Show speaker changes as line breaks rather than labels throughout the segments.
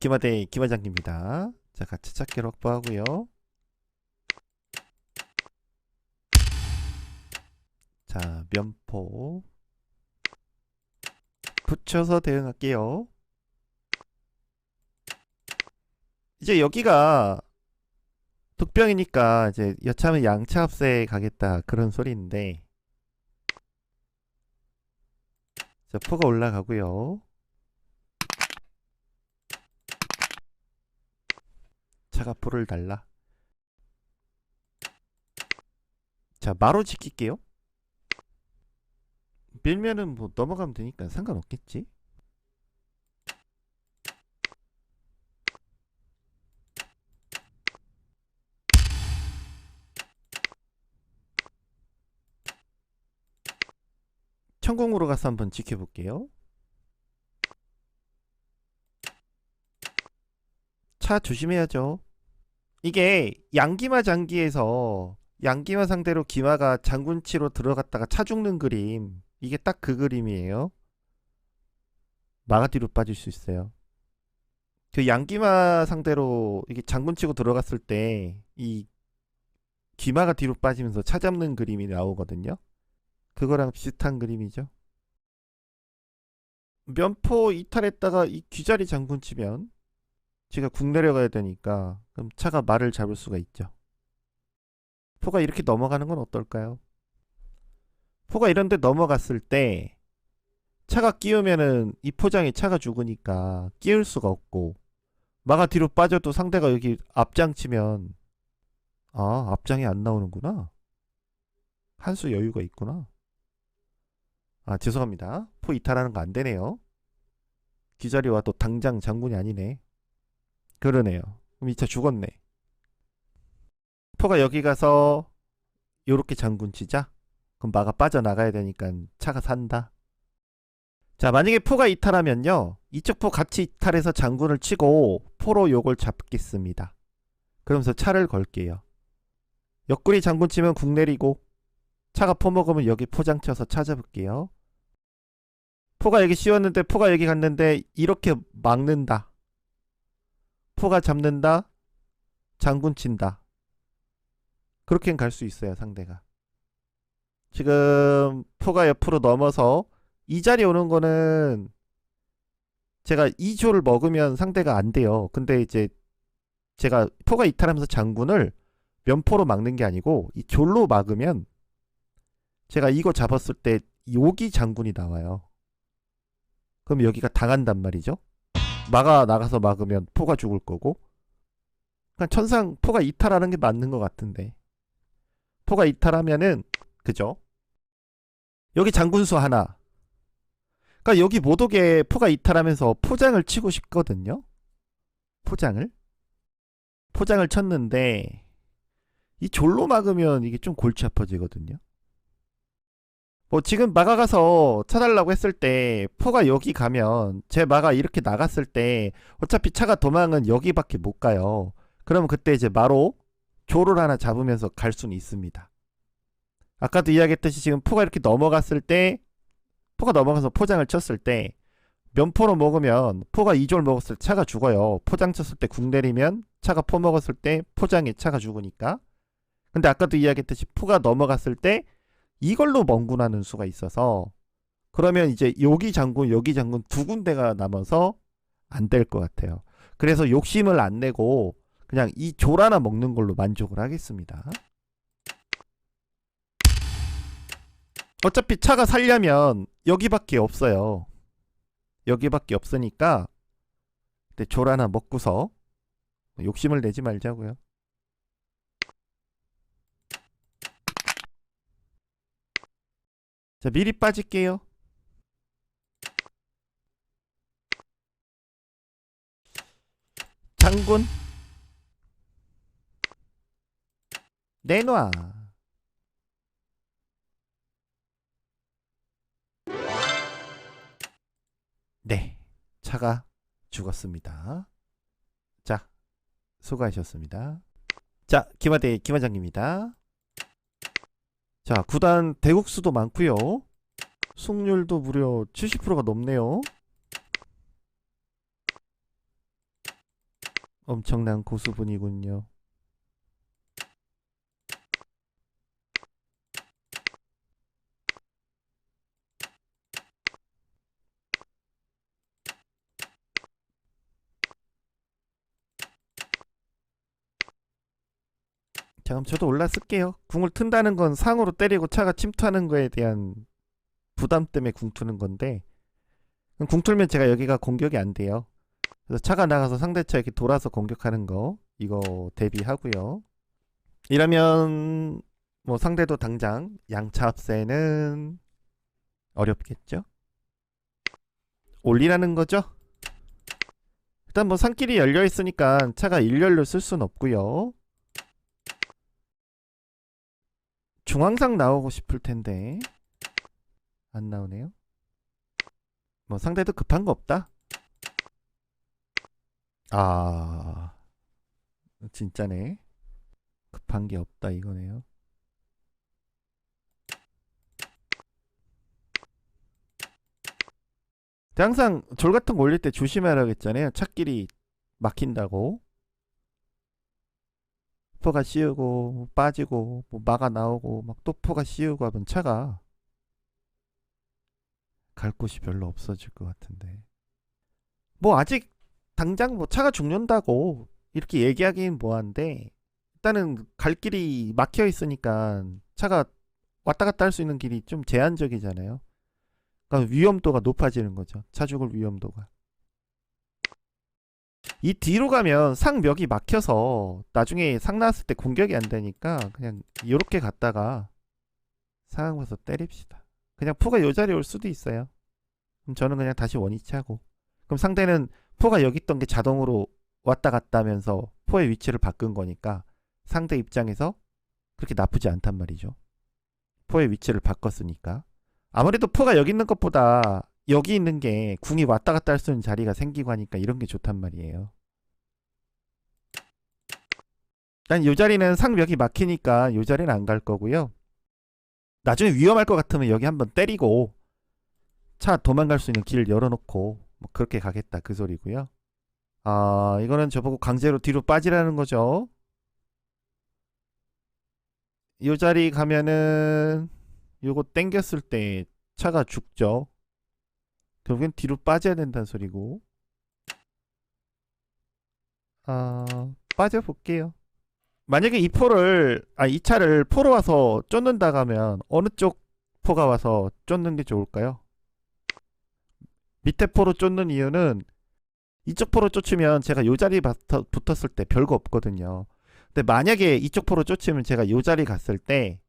김하대 김하장입니다. 자, 같이 찾기를 확보하고요. 자, 면포 붙여서 대응할게요. 이제 여기가 독병이니까 이제 여차하면 양차합세에 가겠다 그런 소리인데 자, 포가 올라가고요. 차가 포를 달라. 자, 마로 지킬게요. 밀면은 뭐 넘어가면 되니까 상관없겠지. 천공으로 가서 한번 지켜볼게요. 차 조심해야죠. 이게 양기마 장기에서 양기마 상대로 기마가 장군치로 들어갔다가 차 죽는 그림 이게 딱 그 그림이에요. 마가 뒤로 빠질 수 있어요. 그 양기마 상대로 이게 장군치고 들어갔을 때 이 기마가 뒤로 빠지면서 차 잡는 그림이 나오거든요. 그거랑 비슷한 그림이죠. 면포 이탈했다가 이 귀자리 장군 치면 제가 국 내려가야 되니까 그럼 차가 말을 잡을 수가 있죠. 포가 이렇게 넘어가는 건 어떨까요? 포가 이런데 넘어갔을 때 차가 끼우면은 이 포장이 차가 죽으니까 끼울 수가 없고 마가 뒤로 빠져도 상대가 여기 앞장 치면 아 앞장이 안 나오는구나. 한 수 여유가 있구나. 아 죄송합니다. 포 이탈하는 거 안 되네요. 기자리 와도 당장 장군이 아니네. 그러네요 그럼 이 차 죽었네. 포가 여기 가서 요렇게 장군 치자? 그럼 마가 빠져나가야 되니까 차가 산다. 자 만약에 포가 이탈하면요 이쪽 포 같이 이탈해서 장군을 치고 포로 요걸 잡겠습니다. 그러면서 차를 걸게요. 옆구리 장군 치면 국 내리고 차가 포 먹으면 여기 포장 쳐서 찾아볼게요. 포가 여기 씌웠는데 포가 여기 갔는데 이렇게 막는다 포가 잡는다 장군 친다 그렇게는 갈 수 있어요 상대가 지금 포가 옆으로 넘어서 이 자리에 오는 거는 제가 2조를 먹으면 상대가 안 돼요. 근데 이제 제가 포가 이탈하면서 장군을 면포로 막는 게 아니고 이 졸로 막으면 제가 이거 잡았을 때 여기 장군이 나와요. 그럼 여기가 당한단 말이죠. 마가 나가서 막으면 포가 죽을 거고. 그러니까 천상 포가 이탈하는 게 맞는 것 같은데. 포가 이탈하면은 그죠? 여기 장군수 하나. 그러니까 여기 못 오게 포가 이탈하면서 포장을 치고 싶거든요. 포장을. 포장을 쳤는데 이 졸로 막으면 이게 좀 골치 아파지거든요. 뭐 지금 마가 가서 차달라고 했을 때 포가 여기 가면 제 마가 이렇게 나갔을 때 어차피 차가 도망은 여기밖에 못 가요. 그러면 그때 이제 마로 조를 하나 잡으면서 갈 수는 있습니다. 아까도 이야기했듯이 지금 포가 이렇게 넘어갔을 때 포가 넘어가서 포장을 쳤을 때 면포로 먹으면 포가 2조를 먹었을 때 차가 죽어요. 포장 쳤을 때국 내리면 차가 포 먹었을 때 포장에 차가 죽으니까. 근데 아까도 이야기했듯이 포가 넘어갔을 때 이걸로 멍군하는 수가 있어서 그러면 이제 여기 장군 여기 장군 두 군데가 남아서 안 될 것 같아요. 그래서 욕심을 안 내고 그냥 이 졸 하나 먹는 걸로 만족을 하겠습니다. 어차피 차가 살려면 여기밖에 없어요. 여기밖에 없으니까 하나 먹고서 욕심을 내지 말자고요. 자, 미리 빠질게요. 장군 내놔. 네, 차가 죽었습니다. 자, 수고하셨습니다. 자, 김하대 김하장입니다. 자, 구단 대국수도 많고요. 승률도 무려 70%가 넘네요. 엄청난 고수분이군요. 자, 그럼 저도 올라쓸게요. 궁을 튼다는 건 상으로 때리고 차가 침투하는 거에 대한 부담 때문에 궁 트는 건데 궁 틀면 제가 여기가 공격이 안 돼요. 그래서 차가 나가서 상대 차 이렇게 돌아서 공격하는 거 이거 대비하고요. 이러면 뭐 상대도 당장 양차 합세는 어렵겠죠? 올리라는 거죠? 일단 뭐 산길이 열려 있으니까 차가 일렬로 쓸 순 없고요. 중앙상 나오고 싶을 텐데 안 나오네요. 뭐 상대도 급한 거 없다. 아 진짜네. 급한 게 없다 이거네요. 항상 졸 같은 거 올릴 때 조심하라고 했잖아요. 차길이 막힌다고. 포가 씌우고 빠지고 뭐 마가 나오고 막또 포가 씌우고 하면 차가 갈 곳이 별로 없어질 것 같은데. 뭐 아직 당장 뭐 차가 죽는다고 이렇게 얘기하기는 뭐한데 일단은 갈 길이 막혀 있으니까 차가 왔다 갔다 할 수 있는 길이 좀 제한적이잖아요. 그러니까 위험도가 높아지는 거죠. 차 죽을 위험도가. 이 뒤로 가면 상벽이 막혀서 나중에 상 나왔을 때 공격이 안 되니까 그냥 이렇게 갔다가 상황 봐서 때립시다. 그냥 포가 요 자리에 올 수도 있어요. 그럼 저는 그냥 다시 원위치 하고 그럼 상대는 포가 여기 있던 게 자동으로 왔다 갔다 하면서 포의 위치를 바꾼 거니까 상대 입장에서 그렇게 나쁘지 않단 말이죠. 포의 위치를 바꿨으니까 아무래도 포가 여기 있는 것보다 여기 있는 게 궁이 왔다 갔다 할 수 있는 자리가 생기고 하니까 이런 게 좋단 말이에요. 일단 요 자리는 상벽이 막히니까 요 자리는 안 갈 거고요. 나중에 위험할 것 같으면 여기 한번 때리고 차 도망갈 수 있는 길 열어놓고 뭐 그렇게 가겠다 그 소리고요. 아 이거는 저보고 강제로 뒤로 빠지라는 거죠. 요 자리 가면은 요거 땡겼을 때 차가 죽죠. 결국엔 뒤로 빠져야 된다는 소리고. 아, 빠져볼게요. 만약에 이 포를, 아, 이 차를 포로 와서 쫓는다 가면 어느 쪽 포가 와서 쫓는 게 좋을까요? 밑에 포로 쫓는 이유는 이쪽 포로 쫓으면 제가 요 자리 붙었을 때 별거 없거든요. 근데 만약에 이쪽 포로 쫓으면 제가 요 자리 갔을 때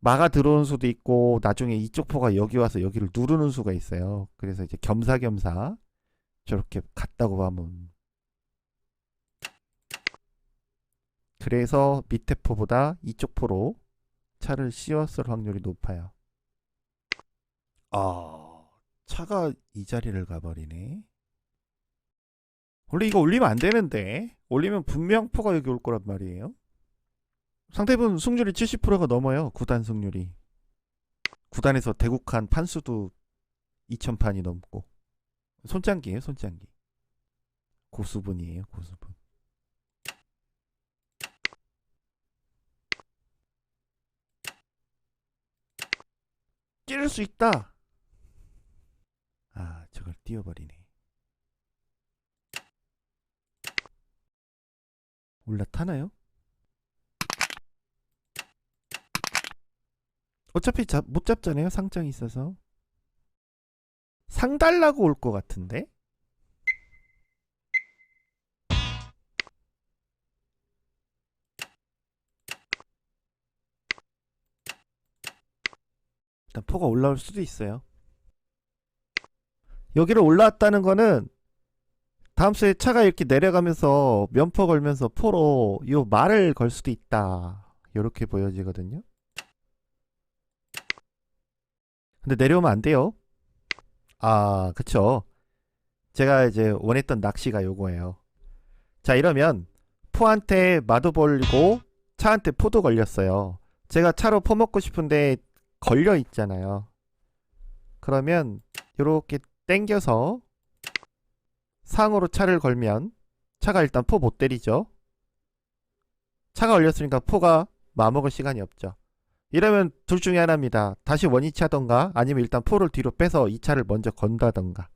마가 들어오는 수도 있고 나중에 이쪽 포가 여기 와서 여기를 누르는 수가 있어요. 그래서 이제 겸사겸사 저렇게 갔다고 하면 그래서 밑에 포보다 이쪽 포로 차를 씌웠을 확률이 높아요. 아 차가 이 자리를 가버리네. 원래 이거 올리면 안 되는데 올리면 분명 포가 여기 올 거란 말이에요. 상대분 승률이 70%가 넘어요. 구단 승률이. 구단에서 대국한 판수도 2000판이 넘고. 손짱기예요, 손짱기. 고수분이에요, 고수분. 찌를 수 있다. 아, 저걸 띄워버리네. 올라타나요? 어차피 잡, 못 잡잖아요. 상장이 있어서. 상 달라고 올 것 같은데? 일단 포가 올라올 수도 있어요. 여기를 올라왔다는 거는 다음 수에 차가 이렇게 내려가면서 면포 걸면서 포로 요 말을 걸 수도 있다. 이렇게 보여지거든요. 근데 내려오면 안 돼요. 아, 그쵸. 제가 이제 원했던 낚시가 요거예요. 자, 이러면 포한테 마도 벌리고 차한테 포도 걸렸어요. 제가 차로 포 먹고 싶은데 걸려 있잖아요. 그러면 요렇게 땡겨서 상으로 차를 걸면 차가 일단 포 못 때리죠. 차가 올렸으니까 포가 마먹을 시간이 없죠. 이러면 둘 중에 하나입니다. 다시 원위치 하던가 아니면 일단 포를 뒤로 빼서 이 차를 먼저 건다던가.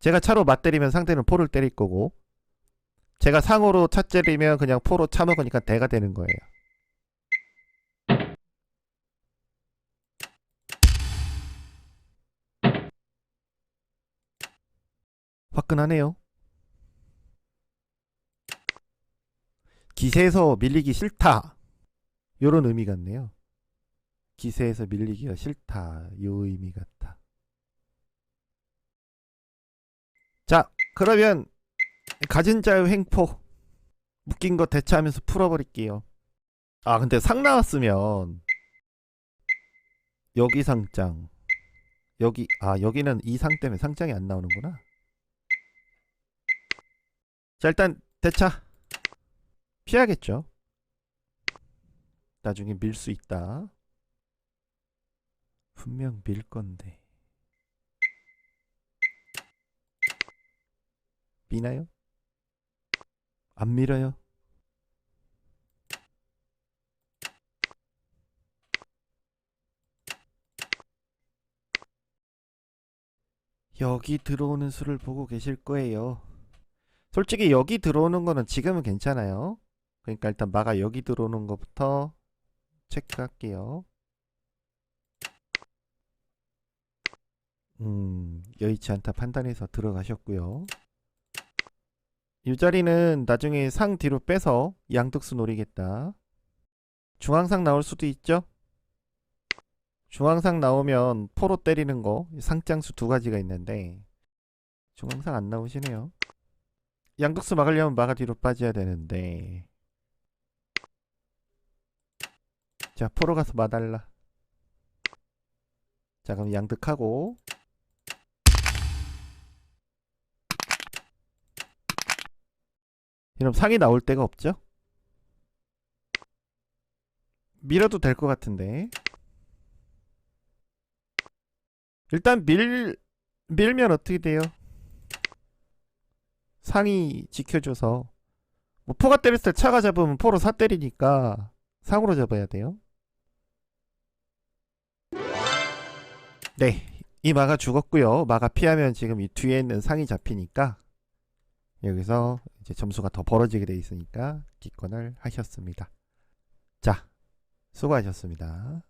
제가 차로 맞때리면 상대는 포를 때릴 거고 제가 상으로 차 때리면 그냥 포로 차 먹으니까 대가 되는 거예요. 화끈하네요. 기세에서 밀리기 싫다. 요런 의미 같네요. 기세에서 밀리기가 싫다. 요 의미 같다. 자, 그러면 가진 자의 횡포 묶인 거 대체하면서 풀어버릴게요. 아, 근데 상 나왔으면 여기 상장 여기 아 여기는 이 상 때문에 상장이 안 나오는구나. 자 일단 대차 피하겠죠. 나중에 밀 수 있다. 분명 밀 건데. 미나요? 안 밀어요? 여기 들어오는 수를 보고 계실 거예요. 솔직히 여기 들어오는 거는 지금은 괜찮아요. 그러니까 일단 마가 여기 들어오는 것부터 체크할게요. 음, 여의치 않다 판단해서 들어가셨고요. 이 자리는 나중에 상 뒤로 빼서 양득수 노리겠다. 중앙상 나올 수도 있죠? 중앙상 나오면 포로 때리는 거 상장수 두 가지가 있는데 중앙상 안 나오시네요. 양득수 막으려면 마가 뒤로 빠져야 되는데 자 포로 가서 마달라 자 그럼 양득하고 이럼 상이 나올 데가 없죠? 밀어도 될 것 같은데 일단 밀 밀면 어떻게 돼요? 상이 지켜줘서 뭐 포가 때렸을 때 차가 잡으면 포로 사 때리니까 상으로 잡아야 돼요. 네, 이 마가 죽었고요. 마가 피하면 지금 이 뒤에 있는 상이 잡히니까 여기서 이제 점수가 더 벌어지게 돼 있으니까 기권을 하셨습니다. 자, 수고하셨습니다.